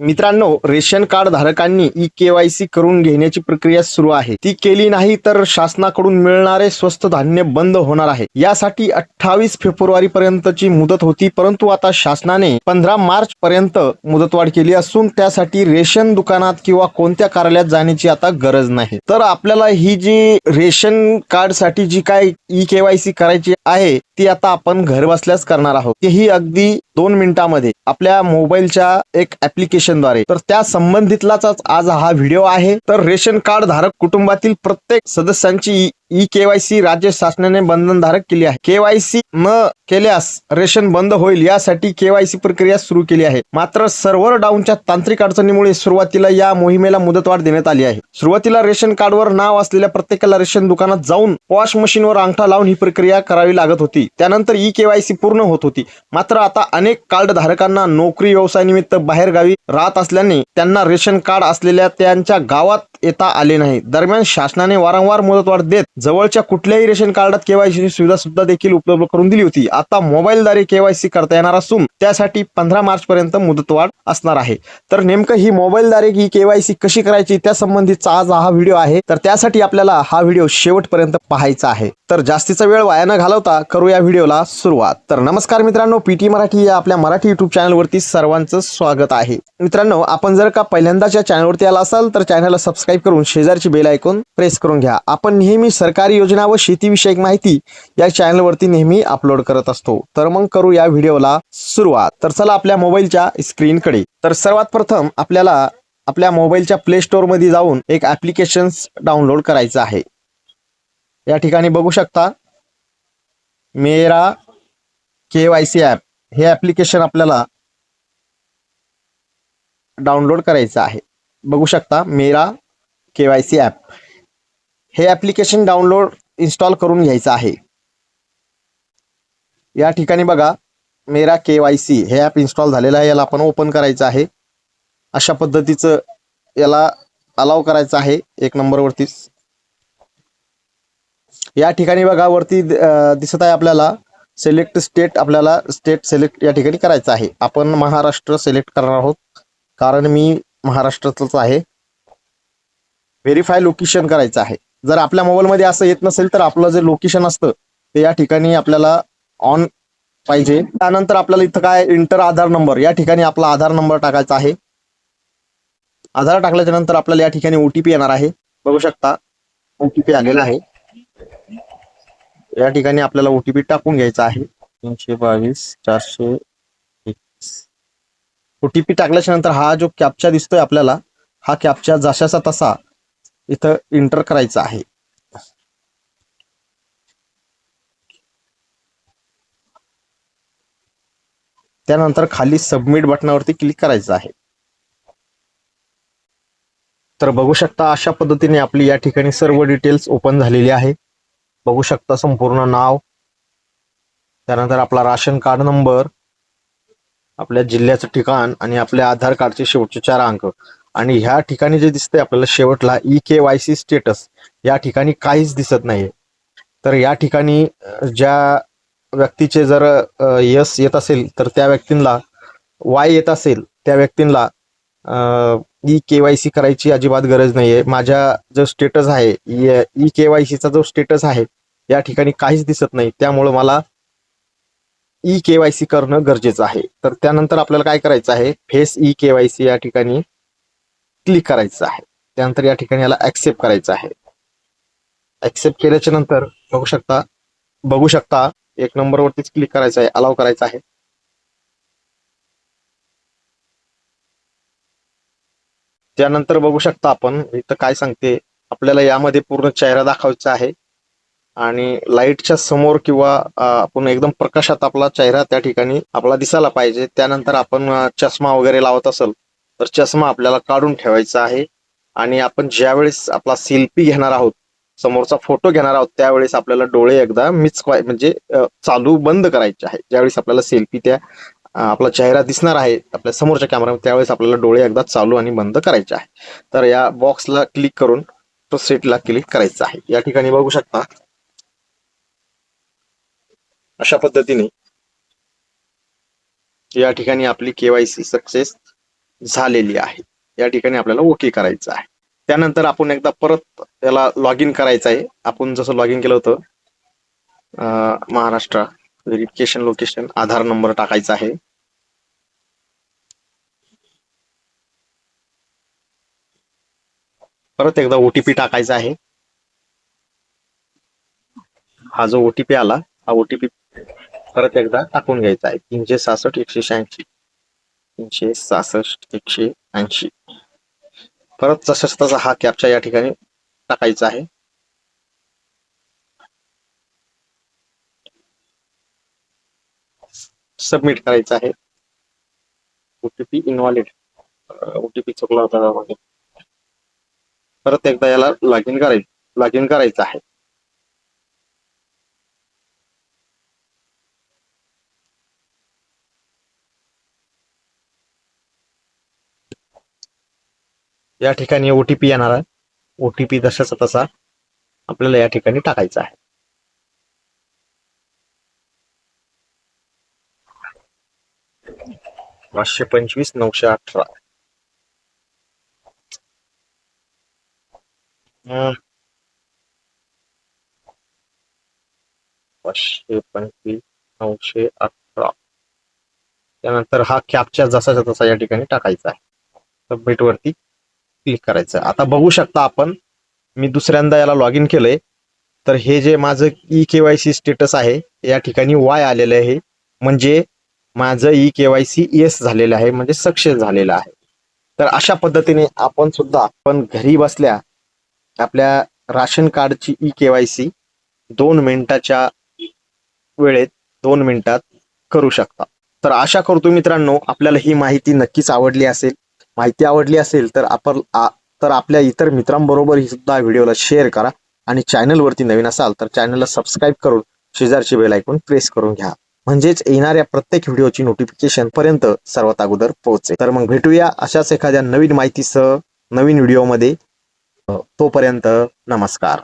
मित्रांनो ration card धारकांनी E KYC करून घेण्याची प्रक्रिया सुरू आहे. ती केली नाही तर शासनाकडून मिळणारे स्वस्त धान्य बंद होणार आहे. यासाठी अठ्ठावीस फेब्रुवारी पर्यंतची मुदत होती परंतु आता शासनाने पंधरा मार्च पर्यंत मुदतवाढ केली असून त्यासाठी रेशन दुकानात किंवा कोणत्या कार्यालयात जाण्याची आता गरज नाही. तर आपल्याला ही जी रेशन कार्डसाठी जी काय ई केवायसी करायची आहे ती आता आपण घर बसल्याच करणार आहोत. तेही अगदी दोन मिनिटांमध्ये आपल्या मोबाईलच्या एक ऍप्लिकेशनद्वारे तर त्या संबंधितलाच आज हा व्हिडिओ आहे. तर रेशन कार्ड धारक कुटुंबातील प्रत्येक सदस्यांची ई केवायसी राज्य शासनाने बंधनधारक केली आहे. केवायसी न केल्यास रेशन बंद होईल यासाठी केवायसी प्रक्रिया सुरू केली आहे. मात्र सर्व्हर डाऊनच्या तांत्रिक अडचणीमुळे सुरुवातीला या मोहिमेला मुदतवाढ देण्यात आली आहे. सुरुवातीला रेशन कार्डवर नाव असलेल्या प्रत्येकाला रेशन दुकानात जाऊन वॉश मशीनवर अंगठा लावून ही प्रक्रिया करावी लागत होती. त्यानंतर ई केवायसी पूर्ण होत होती. मात्र आता अनेक कार्ड धारकांना नोकरी व्यवसायानिमित्त बाहेर गावी राहत असल्याने त्यांना रेशन कार्ड असलेल्या त्यांच्या गावात येता आले नाही. दरम्यान शासनाने वारंवार मुदतवाढ देत जवळच्या कुठल्याही रेशन कार्डात केवायसी सुविधा सुद्धा देखील उपलब्ध करून दिली होती. आता मोबाईलद्वारे केवायसी करता येणार असून त्यासाठी पंधरा मार्च पर्यंत मुदतवाढ असणार आहे. तर नेमकं ही मोबाईलद्वारे ही केवायसी कशी करायची त्या संबंधीचा आज हा व्हिडिओ आहे. तर त्यासाठी आपल्याला हा व्हिडिओ शेवटपर्यंत पाहायचा आहे. तर जास्तीचा वेळ वाया न घालवता करू या व्हिडिओला सुरुवात. तर नमस्कार मित्रांनो पीटी मराठी या आपल्या मराठी युट्यूब चॅनलवरती सर्वांचं स्वागत आहे. मित्रांनो आपण जर का पहिल्यांदाच्या चॅनलवरती आला असाल तर चॅनलला सबस्क्राईब करून शेजारची बेल ऐकून प्रेस करून घ्या. आपण नेहमी सरकारी योजना व शेतीविषयक माहिती या चॅनलवरती नेहमी अपलोड करत असतो. तर मग करू या व्हिडिओला सुरुवात. तर चला आपल्या मोबाईलच्या स्क्रीनकडे तर सर्वात प्रथम आपल्याला आपल्या मोबाईलच्या प्ले स्टोअरमध्ये जाऊन एक ऍप्लिकेशन डाउनलोड करायचं आहे. या ठिकाणी बघू शकता. Mera K Y C app हे ऍप्लिकेशन आपल्याला डाउनलोड करायचं आहे. बघू शकता Mera K Y C app हे ऍप्लिकेशन डाउनलोड इन्स्टॉल करून घ्यायचं आहे. या ठिकाणी बघा मेरा के वाय सी हे ॲप इन्स्टॉल झालेलं आहे. याला आपण ओपन करायचं आहे. अशा पद्धतीचं याला अलाव करायचं आहे. एक नंबरवरतीच या ठिकाणी बघा वरती दिसत आहे आपल्याला सिलेक्ट स्टेट आपल्याला स्टेट सिलेक्ट या ठिकाणी करायचं आहे. आपण महाराष्ट्र सिलेक्ट करणार आहोत. कारण मी महाराष्ट्रातच आहे. व्हेरीफाय लोकेशन करायचं आहे. जर आपल्या मोबाईलमध्ये असं येत नसेल तर आपलं जे लोकेशन असतं ते या ठिकाणी आपल्याला ऑन पाहिजे. त्यानंतर आपल्याला इथं काय इंटर आधार नंबर या ठिकाणी आपला आधार नंबर टाकायचा आहे. आधार टाकल्याच्या नंतर आपल्याला या ठिकाणी ओटीपी येणार आहे. बघू शकता ओटीपी आलेला आहे. या ठिकाणी आपल्याला ओटीपी टाकून घ्यायचा आहे. तीनशे बावीस चारशे ओटीपी टाकल्याच्या नंतर हा जो कॅपचा दिसतोय आपल्याला हा कॅपचा जशाचा तसा इथं इंटर करायचं आहे. त्यानंतर खाली सबमिट बटनावरती क्लिक करायचं आहे. तर बघू शकता अशा पद्धतीने आपली या ठिकाणी सर्व डिटेल्स ओपन झालेली आहे. बघू शकता संपूर्ण नाव. त्यानंतर आपला राशन कार्ड नंबर. आपल्या जिल्ह्याचं ठिकाण आणि आपल्या आधार कार्डचे शेवटचे चार अंक. आणि ह्या ठिकाणी जे दिसतंय आपल्याला शेवटला E K Y C status या ठिकाणी काहीच दिसत नाहीये. तर या ठिकाणी ज्या व्यक्तीचे जर यस येत असेल तर त्या व्यक्तींना वाय येत असेल त्या व्यक्तींना ई के वाय सी करायची अजिबात गरज नाहीये. माझ्या जो स्टेटस आहे ई के वाय सीचा जो स्टेटस आहे या ठिकाणी काहीच दिसत नाही. त्यामुळं मला ई के वाय सी करणं गरजेचं आहे. तर त्यानंतर आपल्याला काय करायचं आहे? Face E K Y C या ठिकाणी क्लिक करायचं आहे. त्यानंतर या ठिकाणी याला ऍक्सेप्ट करायचं आहे. ऍक्सेप्ट केल्याच्यानंतर बघू शकता बघू शकता एक नंबरवरतीच क्लिक करायचं आहे अलाव करायचं आहे. त्यानंतर बघू शकता आपण इथं काय सांगते आपल्याला यामध्ये पूर्ण चेहरा दाखवायचा आहे. आणि लाईटच्या समोर किंवा आपण एकदम प्रकाशात आपला चेहरा त्या ठिकाणी आपला दिसायला पाहिजे. त्यानंतर आपण चष्मा वगैरे लावत असेल तर चष्मा आपल्याला काढून ठेवायचा आहे. आणि आपण ज्यावेळेस आपला सेल्फी घेणार आहोत समोरचा फोटो घेणार आहोत त्यावेळेस आपल्याला डोळे एकदा मिच म्हणजे चालू बंद करायचे आहे. ज्यावेळेस आपल्याला सेल्फी त्या आपला चेहरा दिसणार आहे आपल्या समोरच्या कॅमेरा त्यावेळेस आपल्याला डोळे एकदा चालू आणि बंद करायचे आहे. तर या बॉक्सला क्लिक करून तो सेटला क्लिक करायचा आहे. या ठिकाणी बघू शकता. अशा पद्धतीने या ठिकाणी आपली केवायसी सक्सेस झालेली आहे. या ठिकाणी आपल्याला ओके करायचं आहे. त्यानंतर आपण एकदा परत याला लॉग इन करायचं आहे. आपण जसं लॉग इन केलं होतं Maharashtra verification location Aadhaar number टाकायचा आहे. परत एकदा ओटीपी टाकायचा आहे. हा जो ओटीपी आला हा ओटीपी परत एकदा टाकून घ्यायचा आहे. तीनशे सहासष्ट एकशे शहाऐंशी. तीनशे सहासष्ट एकशे ऐंशी. परत तसंच तसा हा कॅपचा या ठिकाणी टाकायचा आहे. सबमिट करायचं आहे. ओटीपी इनव्हॅलिड ओटीपी चुकला होता परत एकदा याला लॉग इन करायचं लॉग इन करायचं आहे. या ठिकाणी ओटीपी येणार आहे. ओटीपी जशाचा तसा आपल्याला या ठिकाणी टाकायचा आहे. पाचशे पंचवीस नऊशे अठरा. पाचशे पंचवीस नऊशे अठरा. त्यानंतर हा कॅपचा जसाच्या तसा या ठिकाणी टाकायचा आहे. सबमिट वरती क्लिक करायचं. आता बघू शकता आपण मी दुसऱ्यांदा याला लॉग इन केलंय. तर हे जे माझं E K Y C status आहे या ठिकाणी वाय आलेलं आहे. म्हणजे माझं E K Y C yes झालेलं आहे म्हणजे सक्सेस झालेलं आहे. तर अशा पद्धतीने आपण सुद्धा आपण घरी बसल्या आपल्या राशन कार्डची ई के वाय सी दोन मिनिटाच्या वेळेत दोन मिनिटात करू शकता. तर आशा करतो मित्रांनो आपल्याला ही माहिती नक्कीच आवडली असेल. माहिती आवडली असेल तर आपण तर आपल्या इतर मित्रांबरोबर ही सुद्धा व्हिडिओला शेअर करा आणि चॅनलवरती नवीन असाल तर चॅनलला सबस्क्राईब करून शेजारची बेल ऐकून प्रेस करून घ्या. म्हणजेच येणाऱ्या प्रत्येक व्हिडिओची नोटिफिकेशन पर्यंत सर्वात अगोदर पोहोचेल. तर मग भेटूया अशाच एखाद्या नवीन माहितीसह नवीन व्हिडिओमध्ये. तोपर्यंत नमस्कार.